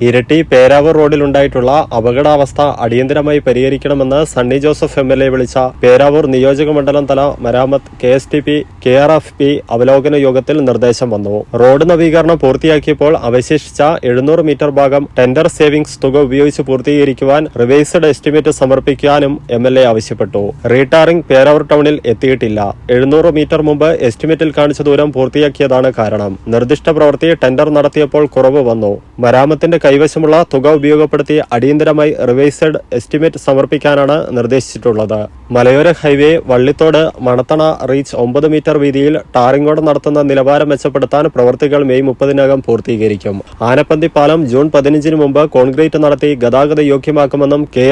ഇരട്ടി പേരാവൂർ റോഡിലുണ്ടായിട്ടുള്ള അപകടാവസ്ഥ അടിയന്തരമായി പരിഹരിക്കണമെന്ന് Sunny Joseph M L A വിളിച്ച പേരാവൂർ നിയോജക മണ്ഡലം തല മരാമത്ത് K S T P K R F P അവലോകന യോഗത്തിൽ നിർദ്ദേശം വന്നു. റോഡ് നവീകരണം പൂർത്തിയാക്കിയപ്പോൾ അവശേഷിച്ച എഴുന്നൂറ് മീറ്റർ ഭാഗം ടെൻഡർ സേവിംഗ്സ് തുക ഉപയോഗിച്ച് പൂർത്തീകരിക്കുവാൻ റിവൈസ്ഡ് എസ്റ്റിമേറ്റ് സമർപ്പിക്കാനും എം എൽ എ ആവശ്യപ്പെട്ടു. റീടാറിംഗ് പേരാവൂർ ടൗണിൽ എത്തിയിട്ടില്ല. എഴുന്നൂറ് മീറ്റർ മുമ്പ് എസ്റ്റിമേറ്റിൽ കാണിച്ച ദൂരം പൂർത്തിയാക്കിയതാണ് കാരണം. നിർദ്ദിഷ്ട പ്രവൃത്തി ടെൻഡർ നടത്തിയപ്പോൾ കുറവ് വന്നു. മരാമത്തിന്റെ കൈവശമുള്ള തുക ഉപയോഗപ്പെടുത്തി അടിയന്തരമായി റിവൈസ്ഡ് എസ്റ്റിമേറ്റ് സമർപ്പിക്കാനാണ് നിർദ്ദേശിച്ചിട്ടുള്ളത്. മലയോര ഹൈവേ വള്ളിത്തോട് മണത്തണ റീച്ച് ഒമ്പത് മീറ്റർ വീതിയിൽ ടാറിങ്ങോട് നടത്തുന്ന നിലവാരം മെച്ചപ്പെടുത്താൻ പ്രവൃത്തികൾ മെയ് മുപ്പതിനകം പൂർത്തീകരിക്കും. ആനപ്പന്തി പാലം ജൂൺ പതിനഞ്ചിന് മുമ്പ് കോൺക്രീറ്റ് നടത്തി ഗതാഗത യോഗ്യമാക്കുമെന്നും കെ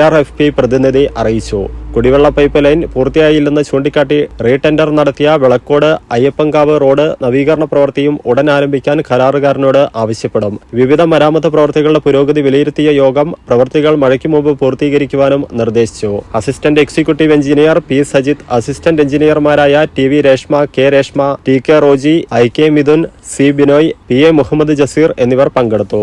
പ്രതിനിധി അറിയിച്ചു. കുടിവെള്ള പൈപ്പ് ലൈൻ പൂർത്തിയായില്ലെന്ന് ചൂണ്ടിക്കാട്ടി റീടെൻഡർ നടത്തിയ വിളക്കോട് അയ്യപ്പങ്കാവ് റോഡ് നവീകരണ പ്രവൃത്തിയും ഉടൻ ആരംഭിക്കാൻ കരാറുകാരനോട് ആവശ്യപ്പെടും. വിവിധ മരാമത്ത് പ്രവൃത്തികളുടെ പുരോഗതി വിലയിരുത്തിയ യോഗം പ്രവൃത്തികൾ മഴയ്ക്ക് മുമ്പ് പൂർത്തീകരിക്കുവാനും നിർദ്ദേശിച്ചു. Assistant executive engineer P Sajith assistant എഞ്ചിനീയർമാരായ T V Reshma K Reshma T K Roji I K Mithun C Binoy P A Muhammad Jaseer എന്നിവർ പങ്കെടുത്തു.